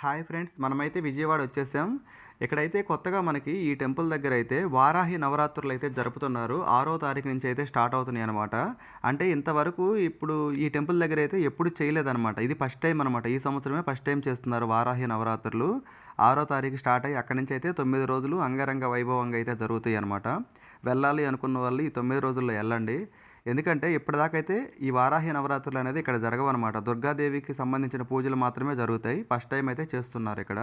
Hi friends మనమైతే విజయవాడ వచ్చేసాం. ఇక్కడైతే కొత్తగా మనకి ఈ టెంపుల్ దగ్గర అయితే వారాహి నవరాత్రులు అయితే జరుపుతున్నారు. ఆరో తారీఖు నుంచి అయితే స్టార్ట్ అవుతున్నాయి అనమాట అంటే ఇంతవరకు ఇప్పుడు ఈ టెంపుల్ దగ్గర అయితే ఎప్పుడు చేయలేదన్నమాట. ఇది ఫస్ట్ టైం అనమాట ఈ సంవత్సరమే ఫస్ట్ టైం చేస్తున్నారు వారాహి నవరాత్రులు. ఆరో తారీఖు స్టార్ట్ అయ్యి అక్కడి నుంచి అయితే తొమ్మిది రోజులు అంగరంగ వైభవంగా అయితే జరుగుతాయి అనమాట వెళ్ళాలి అనుకున్న వాళ్ళు ఈ తొమ్మిది రోజుల్లో వెళ్ళండి. ఎందుకంటే ఇప్పటిదాకైతే ఈ వారాహి నవరాత్రులు అనేది ఇక్కడ జరగవన్నమాట దుర్గాదేవికి సంబంధించిన పూజలు మాత్రమే జరుగుతాయి. ఫస్ట్ టైం అయితే చేస్తున్నారు ఇక్కడ.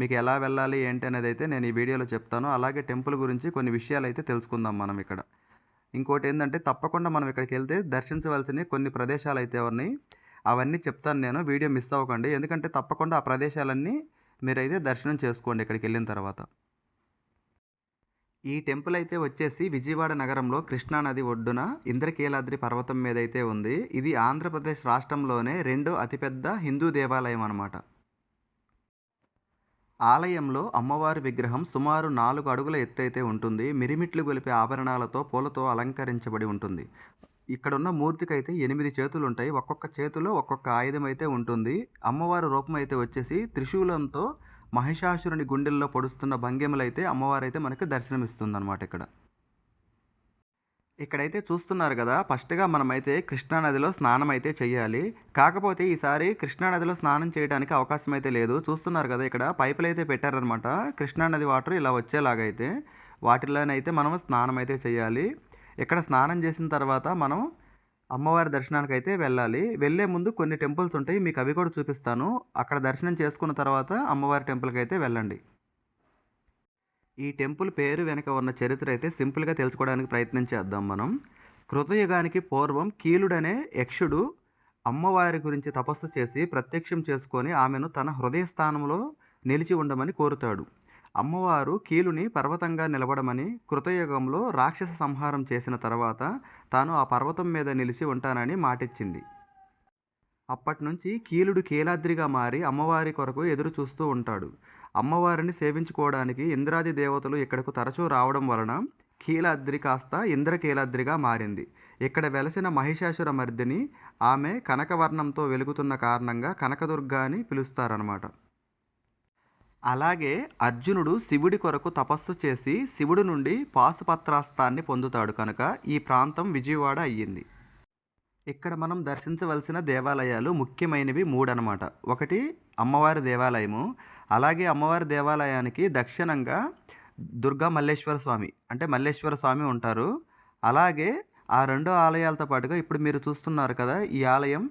మీకు ఎలా వెళ్ళాలి ఏంటి అనేది అయితే నేను ఈ వీడియోలో చెప్తాను. అలాగే టెంపుల్ గురించి కొన్ని విషయాలు అయితే తెలుసుకుందాం మనం ఇక్కడ. ఇంకోటి ఏంటంటే తప్పకుండా మనం ఇక్కడికి వెళ్తే దర్శించవలసిన కొన్ని ప్రదేశాలు అయితే ఉన్నాయి. అవన్నీ చెప్తాను నేను. వీడియో మిస్ అవ్వకండి. ఎందుకంటే తప్పకుండా ఆ ప్రదేశాలన్నీ మీరైతే దర్శనం చేసుకోండి ఇక్కడికి వెళ్ళిన తర్వాత. ఈ టెంపుల్ అయితే వచ్చేసి విజయవాడ నగరంలో కృష్ణానది ఒడ్డున ఇంద్రకీలాద్రి పర్వతం మీద అయితే ఉంది. ఇది ఆంధ్రప్రదేశ్ రాష్ట్రంలోనే రెండో అతిపెద్ద హిందూ దేవాలయం అన్నమాట. ఆలయంలో అమ్మవారి విగ్రహం సుమారు నాలుగు అడుగుల ఎత్తు అయితే ఉంటుంది. మిరిమిట్లు గొలిపే ఆభరణాలతో పూలతో అలంకరించబడి ఉంటుంది. ఇక్కడ ఉన్న మూర్తికి అయితే ఎనిమిది చేతులు ఉంటాయి ఒక్కొక్క చేతిలో ఒక్కొక్క ఆయుధం అయితే ఉంటుంది. అమ్మవారి రూపం అయితే వచ్చేసి త్రిశూలంతో మహిషాసురుని గుండెల్లో పొడుస్తున్న భంగిమలైతే అమ్మవారైతే మనకి దర్శనమిస్తుందన్నమాట ఇక్కడ. ఇక్కడైతే చూస్తున్నారు కదా ఫస్ట్గా మనమైతే కృష్ణానదిలో స్నానం అయితే చేయాలి కాకపోతే ఈసారి కృష్ణానదిలో స్నానం చేయడానికి అవకాశం అయితే లేదు. చూస్తున్నారు కదా ఇక్కడ పైపులు అయితే పెట్టారనమాట కృష్ణానది వాటర్ ఇలా వచ్చేలాగైతే వాటిలోనైతే మనం స్నానం అయితే చేయాలి ఇక్కడ స్నానం చేసిన తర్వాత మనం అమ్మవారి దర్శనానికి అయితే వెళ్ళాలి. వెళ్ళే ముందు కొన్ని టెంపుల్స్ ఉంటాయి. మీకు అవి కూడా చూపిస్తాను. అక్కడ దర్శనం చేసుకున్న తర్వాత అమ్మవారి టెంపుల్కి అయితే వెళ్ళండి. ఈ టెంపుల్ పేరు వెనక ఉన్న చరిత్ర అయితే సింపుల్గా తెలుసుకోవడానికి ప్రయత్నం చేద్దాం మనం. కృతయుగానికి పూర్వం కీలుడనే యక్షుడు అమ్మవారి గురించి తపస్సు చేసి ప్రత్యక్షం చేసుకొని ఆమెను తన హృదయ స్థానంలో నిలిచి ఉండమని కోరుతాడు. అమ్మవారు కీలుని పర్వతంగా నిలబడమని కృతయుగంలో రాక్షస సంహారం చేసిన తర్వాత తాను ఆ పర్వతం మీద నిలిచి ఉంటానని మాటిచ్చింది. అప్పటి నుంచి కీలుడు కీలాద్రిగా మారి అమ్మవారి కొరకు ఎదురు చూస్తూ ఉంటాడు. అమ్మవారిని సేవించుకోవడానికి ఇంద్రాది దేవతలు ఇక్కడకు తరచూ రావడం వలన కీలాద్రి కాస్త ఇంద్రకీలాద్రిగా మారింది. ఇక్కడ వెలసిన మహిషాసుర మర్దిని ఆమె కనకవర్ణంతో వెలుగుతున్న కారణంగా కనకదుర్గా అని పిలుస్తారనమాట అలాగే అర్జునుడు శివుడి కొరకు తపస్సు చేసి శివుడి నుండి పాశుపత్రాస్తాన్ని పొందుతాడు కనుక ఈ ప్రాంతం విజయవాడ అయ్యింది. ఇక్కడ మనం దర్శించవలసిన దేవాలయాలు ముఖ్యమైనవి మూడు ఒకటి అమ్మవారి దేవాలయము అలాగే అమ్మవారి దేవాలయానికి దక్షిణంగా దుర్గా మల్లేశ్వర స్వామి అంటే మల్లేశ్వర స్వామి ఉంటారు. అలాగే ఆ రెండు ఆలయాలతో పాటుగా ఇప్పుడు మీరు చూస్తున్నారు కదా ఈ ఆలయం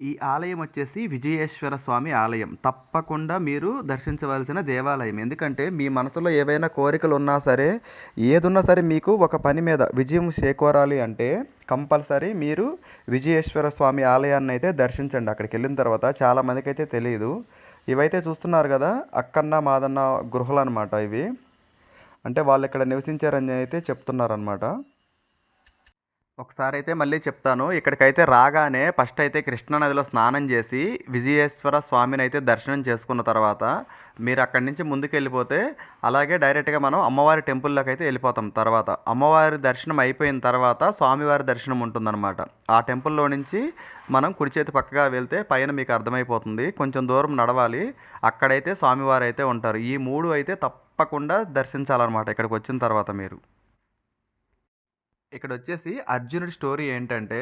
ఈ ఆలయం వచ్చేసి విజయేశ్వర స్వామి ఆలయం. తప్పకుండా మీరు దర్శించవలసిన దేవాలయం. ఎందుకంటే మీ మనసులో ఏవైనా కోరికలు ఉన్నా సరే ఏదున్నా సరే మీకు ఒక పని మీద విజయం చేకూరాలి అంటే కంపల్సరీ మీరు విజయేశ్వర స్వామి ఆలయాన్ని అయితే దర్శించండి. అక్కడికి వెళ్ళిన తర్వాత చాలామందికి అయితే తెలియదు ఇవైతే చూస్తున్నారు కదా అక్కన్న మాదన్న గృహలు అనమాట ఇవి. అంటే వాళ్ళు ఇక్కడ నివసించారని అయితే చెప్తున్నారనమాట ఒకసారి అయితే మళ్ళీ చెప్తాను. ఇక్కడికైతే రాగానే ఫస్ట్ అయితే కృష్ణానదిలో స్నానం చేసి విజయేశ్వర స్వామిని అయితే దర్శనం చేసుకున్న తర్వాత మీరు అక్కడి నుంచి ముందుకు వెళ్ళిపోతే అలాగే డైరెక్ట్గా మనం అమ్మవారి టెంపుల్లోకి అయితే వెళ్ళిపోతాం తర్వాత. అమ్మవారి దర్శనం అయిపోయిన తర్వాత స్వామివారి దర్శనం ఉంటుందన్నమాట. ఆ టెంపుల్లో నుంచి మనం కుడి చేతి పక్కగా వెళ్తే పైన మీకు అర్థమైపోతుంది. కొంచెం దూరం నడవాలి. అక్కడైతే స్వామివారు అయితే ఉంటారు. ఈ మూడు అయితే తప్పకుండా దర్శించాలన్నమాట ఇక్కడికి వచ్చిన తర్వాత మీరు. ఇక్కడ వచ్చేసి అర్జునుడి స్టోరీ ఏంటంటే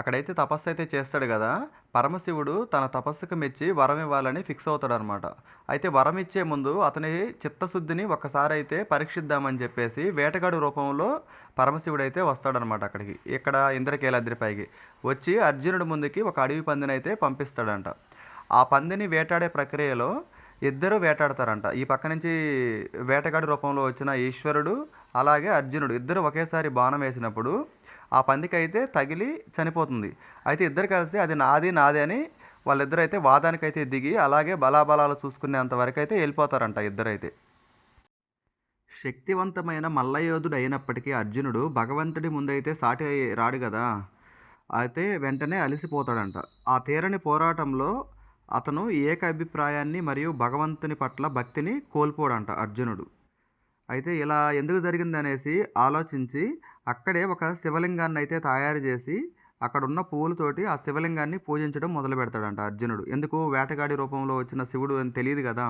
అక్కడైతే తపస్సు అయితే చేస్తాడు కదా పరమశివుడు తన తపస్సుకు మెచ్చి వరం ఇవ్వాలని ఫిక్స్ అవుతాడు అనమాట అయితే వరం ఇచ్చే ముందు అతని చిత్తశుద్ధిని ఒక్కసారి అయితే పరీక్షిద్దామని చెప్పేసి వేటగాడు రూపంలో పరమశివుడు అయితే వస్తాడనమాట అక్కడికి. ఇక్కడ ఇంద్రకేలాద్రిపైకి వచ్చి అర్జునుడి ముందుకి ఒక అడవి పందిని అయితే పంపిస్తాడంట. ఆ పందిని వేటాడే ప్రక్రియలో ఇద్దరు వేటాడతారంట. ఈ పక్క నుంచి వేటగాడి రూపంలో వచ్చిన ఈశ్వరుడు అలాగే అర్జునుడు ఇద్దరు ఒకేసారి బాణం వేసినప్పుడు ఆ పందికి అయితే తగిలి చనిపోతుంది. అయితే ఇద్దరు కలిసి అది నాది నాది అని వాళ్ళిద్దరు అయితే వాదానికైతే దిగి అలాగే బలాబలాలు చూసుకునేంత వరకు అయితే వెళ్ళిపోతారంట ఇద్దరైతే. శక్తివంతమైన మల్లయోధుడు అయినప్పటికీ అర్జునుడు భగవంతుడి ముందైతే సాటి రాడు కదా. అయితే వెంటనే అలసిపోతాడంట. ఆ తీరని పోరాటంలో అతను ఏక అభిప్రాయాన్ని మరియు భగవంతుని పట్ల భక్తిని కోల్పోడంట అర్జునుడు. అయితే ఇలా ఎందుకు జరిగింది అనేసి ఆలోచించి అక్కడే ఒక శివలింగాన్ని అయితే తయారు చేసి అక్కడున్న పువ్వులతోటి ఆ శివలింగాన్ని పూజించడం మొదలు పెడతాడంట అర్జునుడు. ఎందుకు వేటగాడి రూపంలో వచ్చిన శివుడు అని తెలియదు కదా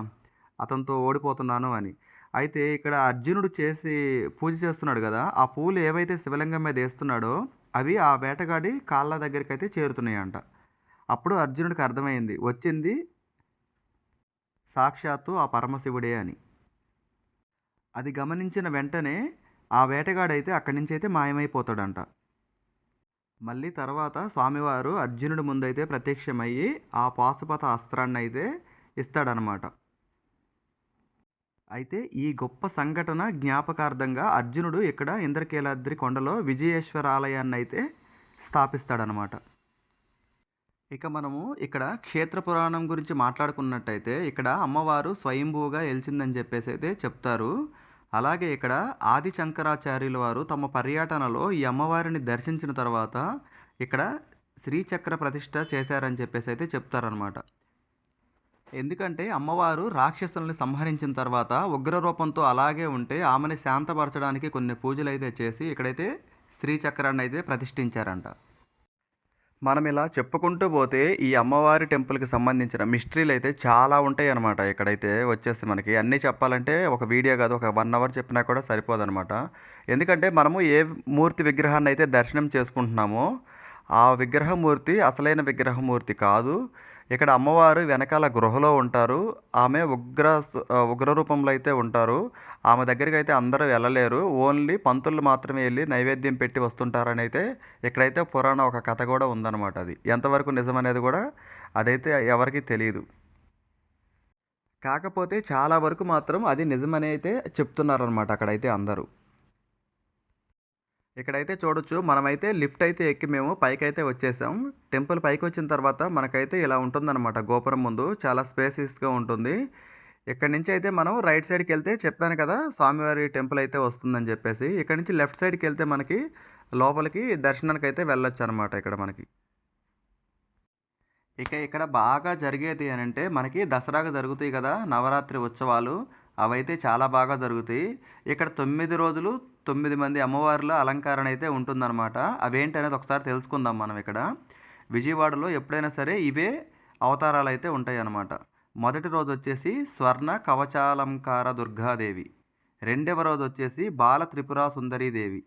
అతనితో ఓడిపోతున్నాను అని. అయితే ఇక్కడ అర్జునుడు చేసి పూజ చేస్తున్నాడు కదా ఆ పువ్వులు ఏవైతే శివలింగం మీద వేస్తున్నాడో అవి ఆ వేటగాడి కాళ్ళ దగ్గరికి అయితే చేరుతున్నాయంట. అప్పుడు అర్జునుడికి అర్థమైంది. వచ్చింది సాక్షాత్తు ఆ పరమశివుడే అని. అది గమనించిన వెంటనే ఆ వేటగాడైతే అక్కడి నుంచైతే మాయమైపోతాడంట. మళ్ళీ తర్వాత స్వామివారు అర్జునుడి ముందైతే ప్రత్యక్షమయ్యి ఆ పాశుపత అస్త్రాన్ని అయితే ఇస్తాడనమాట. అయితే ఈ గొప్ప సంఘటన జ్ఞాపకార్థంగా అర్జునుడు ఇక్కడ ఇంద్రకీలాద్రి కొండలో విజయేశ్వర ఆలయాన్నయితే స్థాపిస్తాడనమాట. ఇక మనము ఇక్కడ క్షేత్ర పురాణం గురించి మాట్లాడుకున్నట్టయితే ఇక్కడ అమ్మవారు స్వయంభూగా ఎలిచిందని అయితే చెప్తారు. అలాగే ఇక్కడ ఆది శంకరాచార్యుల వారు తమ పర్యటనలో ఈ అమ్మవారిని దర్శించిన తర్వాత ఇక్కడ శ్రీచక్ర ప్రతిష్ఠ చేశారని చెప్పేసి అయితే చెప్తారనమాట. ఎందుకంటే అమ్మవారు రాక్షసుల్ని సంహరించిన తర్వాత ఉగ్ర రూపంతో అలాగే ఉంటే ఆమెని శాంతపరచడానికి కొన్ని పూజలు అయితే చేసి ఇక్కడైతే శ్రీచక్రాన్ని అయితే ప్రతిష్ఠించారంట. మనం ఇలా చెప్పుకుంటూ పోతే ఈ అమ్మవారి టెంపుల్‌కి సంబంధించిన మిస్టరీలు అయితే చాలా ఉంటాయి అనమాట ఇక్కడైతే వచ్చేసి మనకి అన్నీ చెప్పాలంటే ఒక వీడియో కాదు ఒక వన్ అవర్ చెప్పినా కూడా సరిపోదనమాట. ఎందుకంటే మనము ఏ మూర్తి విగ్రహాన్ని అయితే దర్శనం చేసుకుంటున్నామో ఆ విగ్రహమూర్తి అసలైన విగ్రహమూర్తి కాదు. ఇక్కడ అమ్మవారు వెనకాల గృహలో ఉంటారు. ఆమె ఉగ్ర ఉగ్ర రూపంలో అయితే ఉంటారు. ఆమె దగ్గరికి అయితే అందరూ వెళ్ళలేరు. ఓన్లీ పంతులు మాత్రమే వెళ్ళి నైవేద్యం పెట్టి వస్తుంటారనైతే ఇక్కడైతే పురాణ ఒక కథ కూడా ఉందనమాట అది. ఎంతవరకు నిజమనేది కూడా అదైతే ఎవరికీ తెలియదు కాకపోతే చాలా వరకు మాత్రం అది నిజమని అయితే చెప్తున్నారనమాట అక్కడైతే అందరూ. ఇక్కడైతే చూడొచ్చు మనమైతే లిఫ్ట్ అయితే ఎక్కి మేము పైకైతే వచ్చేసాం. టెంపుల్ పైకి వచ్చిన తర్వాత మనకైతే ఇలా ఉంటుందన్నమాట గోపురం ముందు. చాలా స్పేసియస్‌గా ఉంటుంది. ఇక్కడ నుంచి అయితే మనం రైట్ సైడ్కి వెళ్తే చెప్పాను కదా! స్వామివారి టెంపుల్ అయితే వస్తుందని చెప్పేసి. ఇక్కడ నుంచి లెఫ్ట్ సైడ్కి వెళ్తే మనకి లోపలికి దర్శనానికి అయితే వెళ్ళొచ్చు అనమాట ఇక్కడ మనకి. ఇక ఇక్కడ బాగా జరిగేది అనంటే మనకి దసరాగా జరుగుతాయి కదా! నవరాత్రి ఉత్సవాలు. అవైతే చాలా బాగా జరుగుతాయి. ఇక్కడ తొమ్మిది రోజులు తొమ్మిది మంది అమ్మవార్ల అలంకారణ అయితే ఉంటుందనమాట. అవేంటనేది ఒకసారి తెలుసుకుందాం మనం ఇక్కడ. విజయవాడలో ఎప్పుడైనా సరే ఇవే అవతారాలు అయితే ఉంటాయి అన్నమాట మొదటి రోజు వచ్చేసి స్వర్ణ కవచాలంకార దుర్గాదేవి. రెండవ రోజు వచ్చేసి బాల త్రిపుర సుందరీదేవి.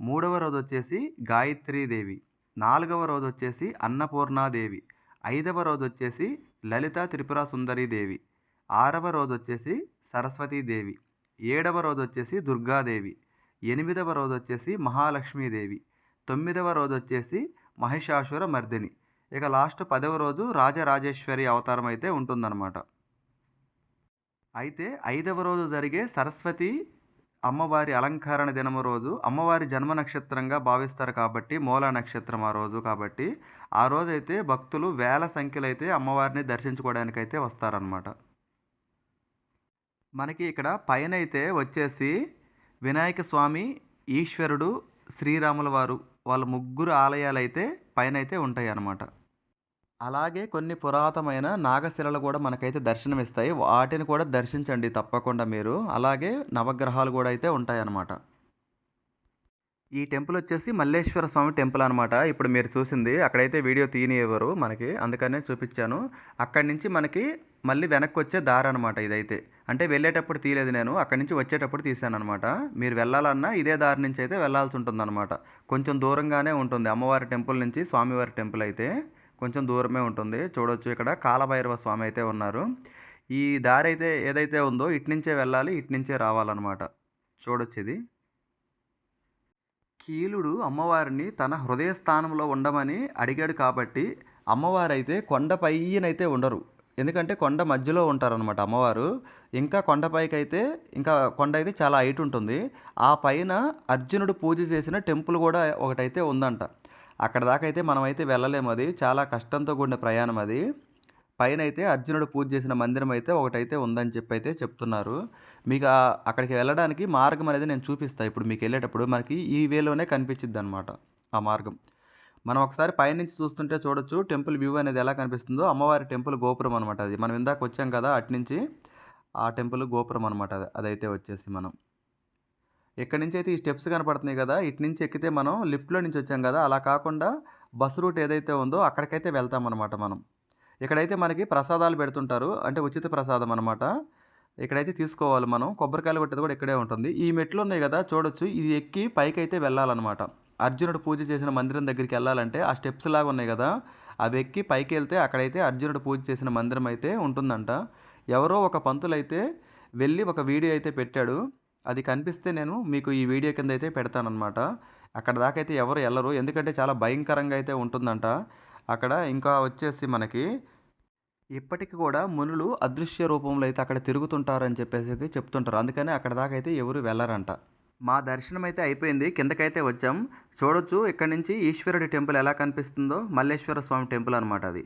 మూడవ రోజు వచ్చేసి గాయత్రీదేవి. నాలుగవ రోజు వచ్చేసి అన్నపూర్ణాదేవి. ఐదవ రోజు వచ్చేసి లలిత త్రిపుర సుందరీదేవి. ఆరవ రోజు వచ్చేసి సరస్వతీదేవి. ఏడవ రోజు వచ్చేసి దుర్గాదేవి. ఎనిమిదవ రోజు వచ్చేసి మహాలక్ష్మీదేవి. తొమ్మిదవ రోజు వచ్చేసి మహిషాసుర మర్దిని. ఇక లాస్ట్ పదవ రోజు రాజరాజేశ్వరి అవతారం అయితే ఉంటుందనమాట. అయితే ఐదవ రోజు జరిగే సరస్వతి అమ్మవారి అలంకరణ దినము రోజు అమ్మవారి జన్మ నక్షత్రంగా భావిస్తారు కాబట్టి మూల నక్షత్రం ఆ రోజు కాబట్టి ఆ రోజైతే భక్తులు వేల సంఖ్యలో అయితే అమ్మవారిని దర్శించుకోవడానికైతే వస్తారనమాట. మనకి ఇక్కడ పైన అయితే వచ్చేసి వినాయక స్వామి, ఈశ్వరుడు, శ్రీరాముల వారు వాళ్ళ ముగ్గురు ఆలయాలు అయితే పైన అయితే ఉంటాయి అన్నమాట అలాగే కొన్ని పురాతనమైన నాగశిలలు కూడా మనకైతే దర్శనమిస్తాయి. వాటిని కూడా దర్శించండి తప్పకుండా మీరు. అలాగే నవగ్రహాలు కూడా అయితే ఉంటాయన్నమాట ఈ టెంపుల్ వచ్చేసి మల్లేశ్వర స్వామి టెంపుల్ అనమాట. ఇప్పుడు మీరు చూసింది. అక్కడైతే వీడియో తీయనివ్వరు మనకి. అందుకనే చూపించాను అక్కడి నుంచి మనకి మళ్ళీ వెనక్కి వచ్చే దారి అనమాట ఇదైతే. అంటే వెళ్ళేటప్పుడు తీయలేదు నేను. అక్కడి నుంచి వచ్చేటప్పుడు తీశాననమాట. మీరు వెళ్ళాలన్నా ఇదే దారి నుంచి అయితే వెళ్ళాల్సుంటుందనమాట. కొంచెం దూరంగానే ఉంటుంది. అమ్మవారి టెంపుల్ నుంచి స్వామివారి టెంపుల్ అయితే కొంచెం దూరమే ఉంటుంది. చూడొచ్చు ఇక్కడ కాలభైరవ స్వామి అయితే ఉన్నారు. ఈ దారి అయితే ఏదైతే ఉందో ఇటు నుంచే వెళ్ళాలి. ఇటు నుంచే రావాలనమాట. చూడొచ్చిది. కీలుడు అమ్మవారిని తన హృదయ స్థానంలో ఉండమని అడిగాడు కాబట్టి అమ్మవారైతే కొండ పైనైతే ఉండరు. ఎందుకంటే కొండ మధ్యలో ఉంటారనమాట అమ్మవారు. ఇంకా కొండపైకైతే ఇంకా కొండ అయితే చాలా హైట్ ఉంటుంది. ఆ పైన అర్జునుడు పూజ చేసిన టెంపుల్ కూడా ఒకటైతే ఉందంట. అక్కడి దాకా అయితే మనమైతే వెళ్ళలేము అది. చాలా కష్టంతో కూడిన ప్రయాణం అది. పైన అయితే అర్జునుడు పూజ చేసిన మందిరం అయితే ఒకటైతే ఉందని చెప్పైతే చెప్తున్నారు. మీకు అక్కడికి వెళ్ళడానికి మార్గం అనేది నేను చూపిస్తా. ఇప్పుడు మీకు వెళ్ళేటప్పుడు మనకి ఈ వేలోనే కనిపించిద్దనమాట ఆ మార్గం. మనం ఒకసారి పైనుంచి చూస్తుంటే చూడొచ్చు టెంపుల్ వ్యూ అనేది ఎలా కనిపిస్తుందో అమ్మవారి టెంపుల్ గోపురం అనమాట అది. మనం ఇందాక వచ్చాం కదా! అటునుంచి ఆ టెంపుల్ గోపురం అనమాట అది. అదైతే వచ్చేసి మనం. ఎక్కడి నుంచి అయితే ఈ స్టెప్స్ కనపడుతున్నాయి కదా! ఇటు నుంచి ఎక్కితే మనం లిఫ్ట్‌లో నుంచి వచ్చాం కదా! అలా కాకుండా బస్ రూట్ ఏదైతే ఉందో అక్కడికైతే వెళ్తామన్నమాట మనం ఇక్కడైతే మనకి ప్రసాదాలు పెడుతుంటారు. అంటే ఉచిత ప్రసాదం అనమాట ఇక్కడైతే తీసుకోవాలి మనం. కొబ్బరికాయలు కొట్టేది కూడా ఇక్కడే ఉంటుంది. ఈ మెట్లు ఉన్నాయి కదా చూడొచ్చు. ఇది ఎక్కి పైకి అయితే వెళ్ళాలన్నమాట. అర్జునుడు పూజ చేసిన మందిరం దగ్గరికి వెళ్ళాలంటే ఆ స్టెప్స్ లాగా ఉన్నాయి కదా. అవి ఎక్కి పైకి వెళ్తే అక్కడైతే అర్జునుడు పూజ చేసిన మందిరం అయితే ఉంటుందంట. ఎవరో ఒక పంతులు అయితే వెళ్ళి ఒక వీడియో అయితే పెట్టాడు. అది కనిపిస్తే నేను మీకు ఈ వీడియో కింద అయితే పెడతానమాట అక్కడ దాకా అయితే ఎవరు వెళ్ళరు ఎందుకంటే చాలా భయంకరంగా అయితే ఉంటుందంట. అక్కడ ఇంకా వచ్చేసి మనకి ఇప్పటికి కూడా మునులు అదృశ్య రూపంలో అయితే అక్కడ తిరుగుతుంటారని చెప్పేసి అయితే చెప్తుంటారు. అందుకని అక్కడ దాకా అయితే ఎవరు వెళ్ళరంట. మా దర్శనం అయితే అయిపోయింది. కిందకైతే వచ్చాం. చూడొచ్చు ఇక్కడ నుంచి ఈశ్వరుడి టెంపుల్ ఎలా కనిపిస్తుందో. మల్లేశ్వర స్వామి టెంపుల్ అనమాట అది.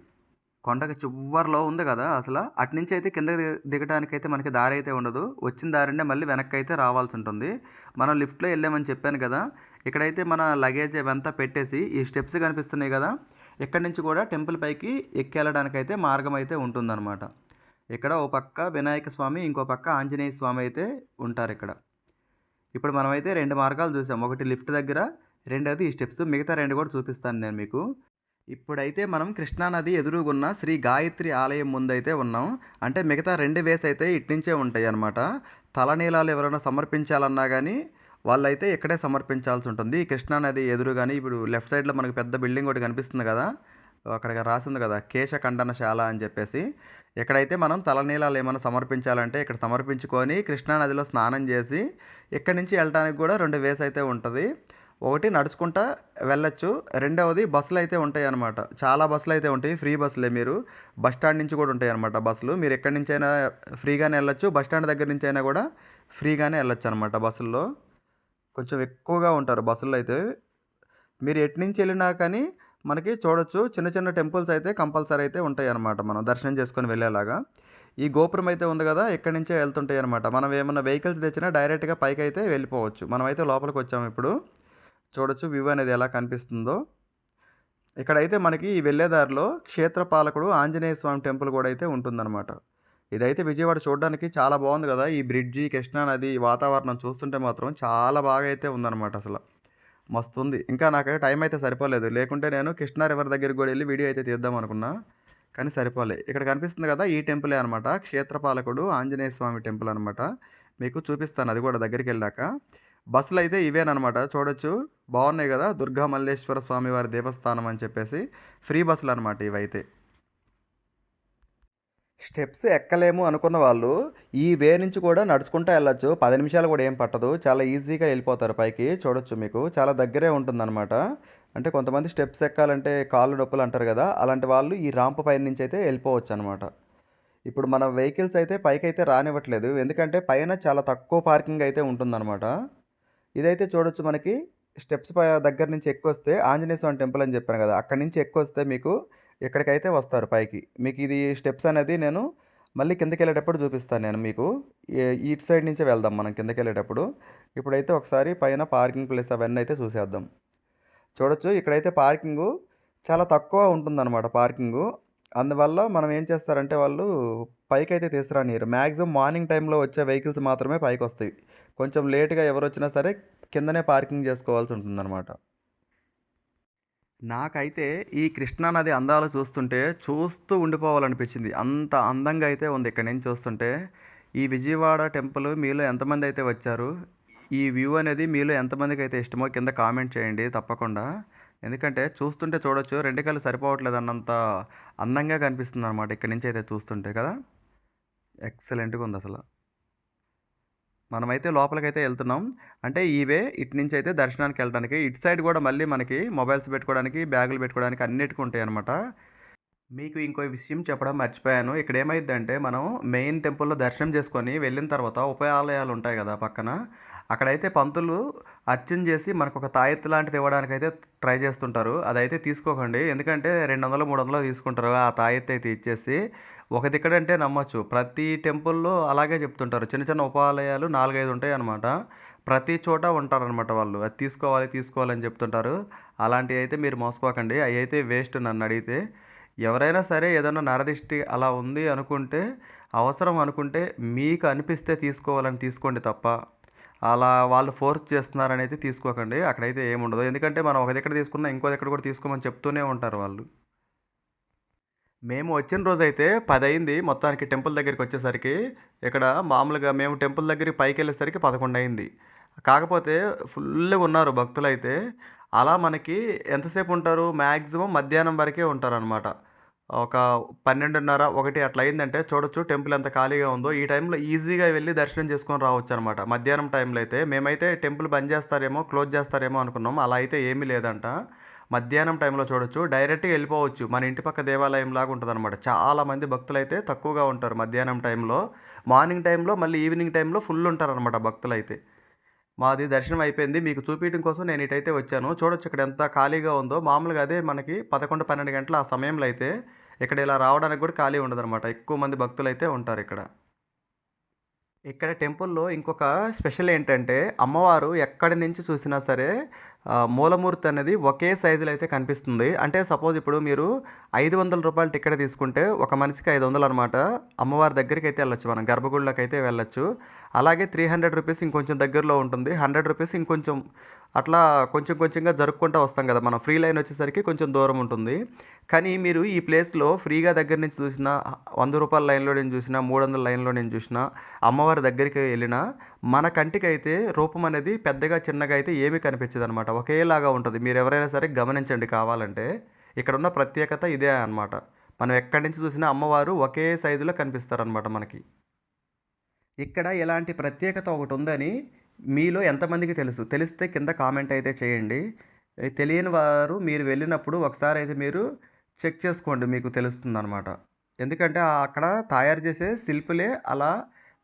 కొండకి చివరిలో ఉంది కదా అసలు. అటు నుంచి అయితే కిందకి దిగడానికి అయితే మనకి దారి అయితే ఉండదు. వచ్చిన దారినే మళ్ళీ వెనక్కి అయితే రావాల్సి ఉంటుంది. మనం లిఫ్ట్లో వెళ్ళామని చెప్పాను కదా. ఇక్కడైతే మన లగేజ్ అవంతా పెట్టేసి ఈ స్టెప్స్ కనిపిస్తున్నాయి కదా. ఇక్కడి నుంచి కూడా టెంపుల్ పైకి ఎక్కెళ్ళడానికి అయితే మార్గం అయితే ఉంటుందన్నమాట. ఇక్కడ ఓ పక్క వినాయక స్వామి ఇంకో పక్క ఆంజనేయ స్వామి అయితే ఉంటారు ఇక్కడ. ఇప్పుడు మనమైతే రెండు మార్గాలు చూసాం. ఒకటి లిఫ్ట్ దగ్గర రెండోది ఈ స్టెప్స్. మిగతా రెండు కూడా చూపిస్తాను నేను మీకు. ఇప్పుడైతే మనం కృష్ణానది ఎదురుగున్న శ్రీ గాయత్రి ఆలయం ముందైతే ఉన్నాం. అంటే మిగతా రెండు వేస్ అయితే ఇట్నుంచే ఉంటాయి అన్నమాట తలనీలాలు ఎవరైనా సమర్పించాలన్నా కానీ వాళ్ళైతే ఇక్కడే సమర్పించాల్సి ఉంటుంది కృష్ణానది ఎదురుగానే ఇప్పుడు లెఫ్ట్ సైడ్లో మనకు పెద్ద బిల్డింగ్ ఒకటి కనిపిస్తుంది కదా అక్కడ రాసింది కదా కేశ ఖండనశాల అని చెప్పేసి. ఇక్కడైతే మనం తలనీలాలు ఏమైనా సమర్పించాలంటే ఇక్కడ సమర్పించుకొని కృష్ణానదిలో స్నానం చేసి ఇక్కడి నుంచి వెళ్ళడానికి కూడా రెండు వేస్ అయితే ఉంటుంది. ఒకటి నడుచుకుంటా వెళ్ళొచ్చు. రెండవది బస్సులు అయితే ఉంటాయి అన్నమాట. చాలా బస్సులు అయితే ఉంటాయి. ఫ్రీ బస్సులే మీరు. బస్ స్టాండ్ నుంచి కూడా ఉంటాయి అన్నమాట బస్సులు. మీరు ఎక్కడి నుంచి అయినా ఫ్రీగానే వెళ్ళొచ్చు. బస్ స్టాండ్ దగ్గర నుంచి అయినా కూడా ఫ్రీగానే వెళ్ళొచ్చు అనమాట బస్సుల్లో. కొంచెం ఎక్కువగా ఉంటారు బస్సుల్లో అయితే. మీరు ఎటు నుంచి వెళ్ళినా కానీ మనకి చూడొచ్చు చిన్న చిన్న టెంపుల్స్ అయితే కంపల్సరీ అయితే ఉంటాయి అన్నమాట మనం దర్శనం చేసుకొని వెళ్ళేలాగా. ఈ గోపురం అయితే ఉంది కదా ఇక్కడి నుంచే వెళ్తుంటాయి అనమాట మనం ఏమైనా వెహికల్స్ తెచ్చినా డైరెక్ట్గా పైకి అయితే వెళ్ళిపోవచ్చు. మనమైతే లోపలికి వచ్చాము ఇప్పుడు. చూడొచ్చు వ్యూ అనేది ఎలా కనిపిస్తుందో. ఇక్కడైతే మనకి ఈ వెళ్ళేదారిలో క్షేత్రపాలకుడు ఆంజనేయ స్వామి టెంపుల్ కూడా అయితే ఉంటుందన్నమాట. ఇదైతే విజయవాడ చూడడానికి చాలా బాగుంది కదా. ఈ బ్రిడ్జి కృష్ణా నది ఈ వాతావరణం చూస్తుంటే మాత్రం చాలా బాగా అయితే ఉందన్నమాట అసలు. మస్తు ఉంది ఇంకా నాకు టైం అయితే సరిపోలేదు. లేకుంటే నేను కృష్ణా రివర్ దగ్గరికి కూడా వెళ్ళి వీడియో అయితే తీద్దాం అనుకున్నా. కానీ సరిపోలే. ఇక్కడ కనిపిస్తుంది కదా ఈ టెంపులే అనమాట క్షేత్రపాలకుడు ఆంజనేయ స్వామి టెంపుల్ అనమాట మీకు చూపిస్తాను. అది కూడా దగ్గరికి వెళ్ళాక. బస్సులు అయితే ఇవేనమాట చూడొచ్చు. బాగున్నాయి కదా. దుర్గా మల్లేశ్వర స్వామివారి దేవస్థానం అని చెప్పేసి. ఫ్రీ బస్సులు అనమాట ఇవైతే. స్టెప్స్ ఎక్కలేము అనుకున్న వాళ్ళు ఈ వే నుంచి కూడా నడుచుకుంటూ వెళ్ళొచ్చు. పది నిమిషాలు కూడా ఏం పట్టదు. చాలా ఈజీగా వెళ్ళిపోతారు పైకి. చూడొచ్చు మీకు. చాలా దగ్గరే ఉంటుందన్నమాట. అంటే కొంతమంది స్టెప్స్ ఎక్కాలంటే కాళ్ళు నొప్పులు అంటారు కదా అలాంటి వాళ్ళు ఈ రాంప్ పైన నుంచి అయితే వెళ్ళిపోవచ్చు అనమాట ఇప్పుడు మన వెహికల్స్ అయితే పైకి అయితే రానివ్వట్లేదు. ఎందుకంటే పైన చాలా తక్కువ పార్కింగ్ అయితే ఉంటుందన్నమాట. ఇదైతే చూడొచ్చు మనకి. స్టెప్స్ పై దగ్గర నుంచి ఎక్కువ వస్తే ఆంజనేయ స్వామి టెంపుల్ అని చెప్పాను కదా అక్కడి నుంచి ఎక్కువ వస్తే మీకు ఇక్కడికైతే వస్తారు పైకి మీకు ఇది స్టెప్స్ అనేది నేను మళ్ళీ కిందకి వెళ్ళేటప్పుడు చూపిస్తాను నేను మీకు. ఈట్ సైడ్ నుంచే వెళ్దాం మనం కిందకి వెళ్ళేటప్పుడు ఇప్పుడైతే ఒకసారి పైన పార్కింగ్ ప్లేస్ అవన్నీ అయితే చూసేద్దాం. చూడొచ్చు ఇక్కడైతే పార్కింగు చాలా తక్కువ ఉంటుందన్నమాట పార్కింగు. అందువల్ల మనం ఏం చేస్తారంటే వాళ్ళు పైకి అయితే తీసుకురానియరు మ్యాక్సిమం మార్నింగ్ టైంలో వచ్చే వెహికల్స్ మాత్రమే పైకి వస్తాయి కొంచెం లేట్గా ఎవరు వచ్చినా సరే కిందనే పార్కింగ్ చేసుకోవాల్సి ఉంటుందన్నమాట. నాకైతే ఈ కృష్ణానది అందాలు చూస్తుంటే చూస్తూ ఉండిపోవాలనిపించింది. అంత అందంగా అయితే ఉంది ఇక్కడ నుంచి చూస్తుంటే. ఈ విజయవాడ టెంపుల్ మీలో ఎంతమంది అయితే వచ్చారు? ఈ వ్యూ అనేది మీలో ఎంతమందికి అయితే ఇష్టమో కింద కామెంట్ చేయండి తప్పకుండా. ఎందుకంటే చూస్తుంటే చూడొచ్చు రెండు కళ్ళు సరిపోవట్లేదు అన్నంత అందంగా కనిపిస్తుంది అనమాట ఇక్కడ నుంచి అయితే చూస్తుంటే కదా. ఎక్సలెంట్గా ఉంది అసలు. మనమైతే లోపలికైతే వెళ్తున్నాం. అంటే ఈవే ఇటు నుంచి అయితే దర్శనానికి వెళ్ళడానికి ఇటు సైడ్ కూడా మళ్ళీ మనకి మొబైల్స్ పెట్టుకోవడానికి బ్యాగులు పెట్టుకోవడానికి అన్నిటికీ ఉంటాయి అనమాట మీకు ఇంకో విషయం చెప్పడం మర్చిపోయాను. ఇక్కడ ఏమైందంటే మనం మెయిన్ టెంపుల్లో దర్శనం చేసుకొని వెళ్ళిన తర్వాత ఉపయాలయాలు ఉంటాయి కదా పక్కన. అక్కడైతే పంతులు అర్చన చేసి మనకు ఒక తాయెత్తు లాంటిది ఇవ్వడానికి అయితే ట్రై చేస్తుంటారు. అదైతే తీసుకోకండి. ఎందుకంటే రెండు వందలు మూడు వందలు తీసుకుంటారు ఆ తాయెత్తు అయితే ఇచ్చేసి. ఒక దిక్కడంటే నమ్మచ్చు. ప్రతి టెంపుల్లో అలాగే చెప్తుంటారు. చిన్న చిన్న ఉపాలయాలు నాలుగైదు ఉంటాయి అనమాట ప్రతి చోట ఉంటారనమాట వాళ్ళు. అది తీసుకోవాలి తీసుకోవాలని చెప్తుంటారు. అలాంటివి అయితే మీరు మోసపోకండి. అవి అయితే వేస్ట్ నన్ను అడిగితే. ఎవరైనా సరే ఏదైనా నరదిష్టి అలా ఉంది అనుకుంటే అవసరం అనుకుంటే మీకు అనిపిస్తే తీసుకోవాలని తీసుకోండి తప్ప. అలా వాళ్ళు ఫోర్స్ చేస్తున్నారని అయితే తీసుకోకండి. అక్కడైతే ఏముండదు. ఎందుకంటే మనం ఒక దగ్గర తీసుకున్నా ఇంకో దగ్గర కూడా తీసుకోమని చెప్తూనే ఉంటారు వాళ్ళు. మేము వచ్చిన రోజు అయితే పది అయింది మొత్తానికి టెంపుల్ దగ్గరికి వచ్చేసరికి. ఇక్కడ మామూలుగా మేము టెంపుల్ దగ్గరికి పైకి వెళ్ళేసరికి పదకొండు అయింది కాకపోతే ఫుల్గా ఉన్నారు భక్తులు అయితే అలా మనకి ఎంతసేపు ఉంటారు? మ్యాక్సిమం మధ్యాహ్నం వరకే ఉంటారు అనమాట ఒక పన్నెండున్నర ఒకటి అట్లా అయిందంటే చూడొచ్చు టెంపుల్ ఎంత ఖాళీగా ఉందో. ఈ టైంలో ఈజీగా వెళ్ళి దర్శనం చేసుకొని రావచ్చు అనమాట మధ్యాహ్నం టైంలో అయితే మేమైతే టెంపుల్ బంద్ చేస్తారేమో క్లోజ్ చేస్తారేమో అనుకున్నాం. అలా అయితే ఏమీ లేదంట. మధ్యాహ్నం టైంలో చూడొచ్చు. డైరెక్ట్గా వెళ్ళిపోవచ్చు. మన ఇంటి పక్క దేవాలయం లాగా ఉంటుంది అనమాట చాలా మంది భక్తులు అయితే తక్కువగా ఉంటారు మధ్యాహ్నం టైంలో. మార్నింగ్ టైంలో మళ్ళీ ఈవినింగ్ టైంలో ఫుల్ ఉంటారు అనమాట భక్తులు అయితే మాది దర్శనం అయిపోయింది. మీకు చూపించడం కోసం నేను ఇటైతే వచ్చాను. చూడొచ్చు ఇక్కడ ఎంత ఖాళీగా ఉందో. మామూలుగా అదే మనకి పదకొండు పన్నెండు గంటల ఆ సమయంలో అయితే ఇక్కడ ఇలా రావడానికి కూడా ఖాళీ ఉండదన్నమాట. ఎక్కువ మంది భక్తులు అయితే ఉంటారు ఇక్కడ. ఇక్కడ టెంపుల్లో ఇంకొక స్పెషల్ ఏంటంటే అమ్మవారు ఎక్కడి నుంచి చూసినా సరే మూలమూర్తి అనేది ఒకే సైజులో అయితే కనిపిస్తుంది. అంటే సపోజ్ ఇప్పుడు మీరు ఐదు వందల రూపాయల టికెట్ తీసుకుంటే ఒక మనిషికి ఐదు వందలు అనమాట అమ్మవారి దగ్గరికి అయితే వెళ్ళొచ్చు మనం గర్భగుడిలోకి అయితే వెళ్ళొచ్చు. అలాగే త్రీ హండ్రెడ్ రూపీస్ ఇంకొంచెం దగ్గరలో ఉంటుంది. హండ్రెడ్ రూపీస్ ఇంకొంచెం అట్లా కొంచెం కొంచెంగా జరుపుకుంటూ వస్తాం కదా మనం. ఫ్రీ లైన్ వచ్చేసరికి కొంచెం దూరం ఉంటుంది. కానీ మీరు ఈ ప్లేస్లో ఫ్రీగా దగ్గర నుంచి చూసినా వంద రూపాయల లైన్లో నేను చూసినా మూడు వందల లైన్లో నేను చూసినా అమ్మవారి దగ్గరికి వెళ్ళినా మన కంటికి అయితే రూపం అనేది పెద్దగా చిన్నగా అయితే ఏమీ కనిపించదు అనమాట ఒకేలాగా ఉంటుంది. మీరు ఎవరైనా సరే గమనించండి కావాలంటే. ఇక్కడ ఉన్న ప్రత్యేకత ఇదే అన్నమాట. మనం ఎక్కడి నుంచి చూసినా అమ్మవారు ఒకే సైజులో కనిపిస్తారనమాట మనకి. ఇక్కడ ఇలాంటి ప్రత్యేకత ఒకటి ఉందని మీలో ఎంతమందికి తెలుసు? తెలిస్తే కింద కామెంట్ అయితే చేయండి. తెలియని వారు మీరు వెళ్ళినప్పుడు ఒకసారి అయితే మీరు చెక్ చేసుకోండి మీకు తెలుస్తుంది అనమాట ఎందుకంటే అక్కడ తయారు చేసే శిల్పులే అలా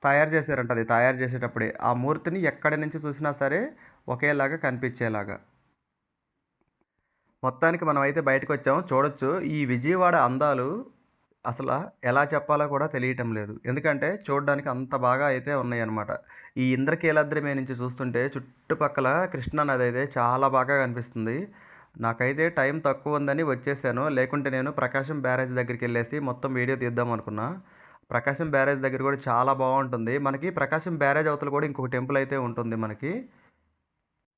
తయారు చేశారంట అది తయారు చేసేటప్పుడే. ఆ మూర్తిని ఎక్కడి నుంచి చూసినా సరే ఒకేలాగా కనిపించేలాగా. మొత్తానికి మనం అయితే బయటకు వచ్చాము చూడొచ్చు ఈ విజయవాడ అందాలు అసలు ఎలా చెప్పాలో కూడా తెలియటం లేదు. ఎందుకంటే చూడడానికి అంత బాగా అయితే ఉన్నాయన్నమాట. ఈ ఇంద్రకీలాద్రి మీద నుంచి చూస్తుంటే చుట్టుపక్కల కృష్ణానది అయితే చాలా బాగా కనిపిస్తుంది. నాకైతే టైం తక్కువ ఉందని వచ్చేసాను. లేకుంటే నేను ప్రకాశం బ్యారేజ్ దగ్గరికి వెళ్ళేసి మొత్తం వీడియో తీద్దాం అనుకున్నా. ప్రకాశం బ్యారేజ్ దగ్గర కూడా చాలా బాగుంటుంది. మనకి ప్రకాశం బ్యారేజ్ అవతల కూడా ఇంకొక టెంపుల్ అయితే ఉంటుంది మనకి.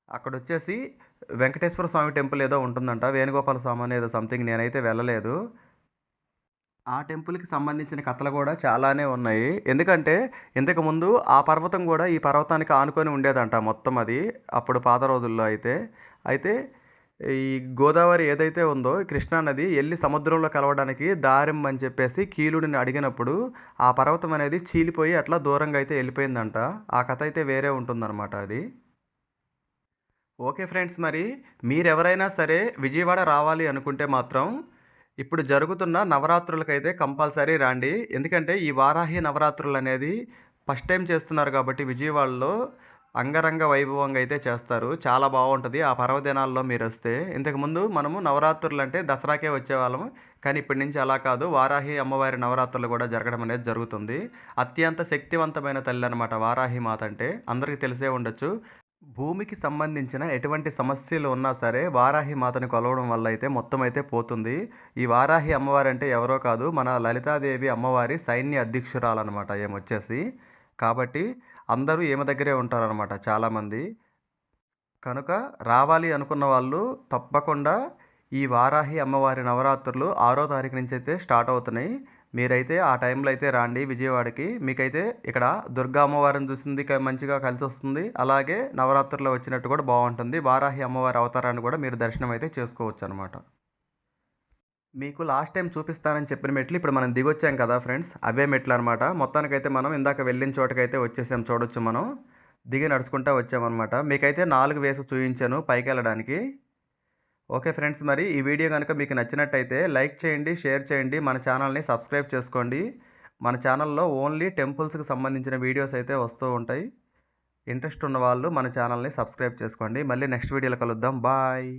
అక్కడ వచ్చేసి వెంకటేశ్వర స్వామి టెంపుల్ ఏదో ఉంటుందంట. వేణుగోపాల స్వామి అని ఏదో సంథింగ్ నేనైతే వెళ్ళలేదు. ఆ టెంపుల్కి సంబంధించిన కథలు కూడా చాలానే ఉన్నాయి. ఎందుకంటే ఇంతకుముందు ఆ పర్వతం కూడా ఈ పర్వతానికి ఆనుకొని ఉండేదంట మొత్తం అది అప్పుడు పాత రోజుల్లో అయితే. అయితే ఈ గోదావరి ఏదైతే ఉందో కృష్ణానది కృష్ణా నది వెళ్ళి సముద్రంలో కలవడానికి దారిం అని చెప్పేసి కీలుడిని అడిగినప్పుడు ఆ పర్వతం అనేది చీలిపోయి అట్లా దూరంగా అయితే వెళ్ళిపోయిందంట. ఆ కథ అయితే వేరే ఉంటుందన్నమాట అది. ఓకే ఫ్రెండ్స్ మరి మీరెవరైనా సరే విజయవాడ రావాలి అనుకుంటే మాత్రం ఇప్పుడు జరుగుతున్న నవరాత్రులకైతే కంపల్సరీ రండి. ఎందుకంటే ఈ వారాహి నవరాత్రులు అనేది ఫస్ట్ టైం చేస్తున్నారు కాబట్టి విజయవాడలో అంగరంగ వైభవంగా అయితే చేస్తారు. చాలా బాగుంటుంది. ఆ పర్వదినాల్లో మీరు వస్తే. ఇంతకుముందు మనము నవరాత్రులు అంటే దసరాకే వచ్చేవాళ్ళము. కానీ ఇప్పటి నుంచి అలా కాదు. వారాహి అమ్మవారి నవరాత్రులు కూడా జరగడం అనేది జరుగుతుంది. అత్యంత శక్తివంతమైన తల్లి అనమాట వారాహి మాత అంటే. అందరికీ తెలిసే ఉండొచ్చు. భూమికి సంబంధించిన ఎటువంటి సమస్యలు ఉన్నా సరే వారాహి మాతని కొలవడం వల్ల అయితే మొత్తం అయితే పోతుంది. ఈ వారాహి అమ్మవారు అంటే ఎవరో కాదు. మన లలితాదేవి అమ్మవారి సైన్య అధ్యక్షురాలన్నమాట ఏమొచ్చేసి. కాబట్టి అందరూ ఈమె దగ్గరే ఉంటారనమాట చాలామంది. కనుక రావాలి అనుకున్న వాళ్ళు తప్పకుండా ఈ వారాహి అమ్మవారి నవరాత్రులు ఆరో తారీఖు నుంచి అయితే స్టార్ట్ అవుతున్నాయి. మీరైతే ఆ టైంలో అయితే రాండి విజయవాడకి. మీకైతే ఇక్కడ దుర్గా అమ్మవారిని చూసింది మంచిగా కలిసి వస్తుంది. అలాగే నవరాత్రుల్లో వచ్చినట్టు కూడా బాగుంటుంది. వారాహి అమ్మవారి అవతారాన్ని కూడా మీరు దర్శనం అయితే చేసుకోవచ్చు అనమాట మీకు లాస్ట్ టైం చూపిస్తానని చెప్పిన మెట్లు ఇప్పుడు మనం దిగొచ్చాం కదా ఫ్రెండ్స్ అవే మెట్లు అనమాట మొత్తానికైతే మనం ఇందాక వెళ్ళిన చోటకైతే వచ్చేసాం చూడొచ్చు మనం. దిగి నడుచుకుంటా వచ్చామన్నమాట మీకైతే నాలుగు వేసు చూపించాను పైకి వెళ్ళడానికి ఓకే ఫ్రెండ్స్ మరి ఈ వీడియో కనుక మీకు నచ్చినట్టయితే లైక్ చేయండి షేర్ చేయండి మన ఛానల్ని సబ్స్క్రైబ్ చేసుకోండి. మన ఛానల్లో ఓన్లీ టెంపుల్స్కి సంబంధించిన వీడియోస్ అయితే వస్తూ ఉంటాయి. ఇంట్రెస్ట్ ఉన్న వాళ్ళు మన ఛానల్ని సబ్స్క్రైబ్ చేసుకోండి. మళ్ళీ నెక్స్ట్ వీడియోలో కలుద్దాం. బాయ్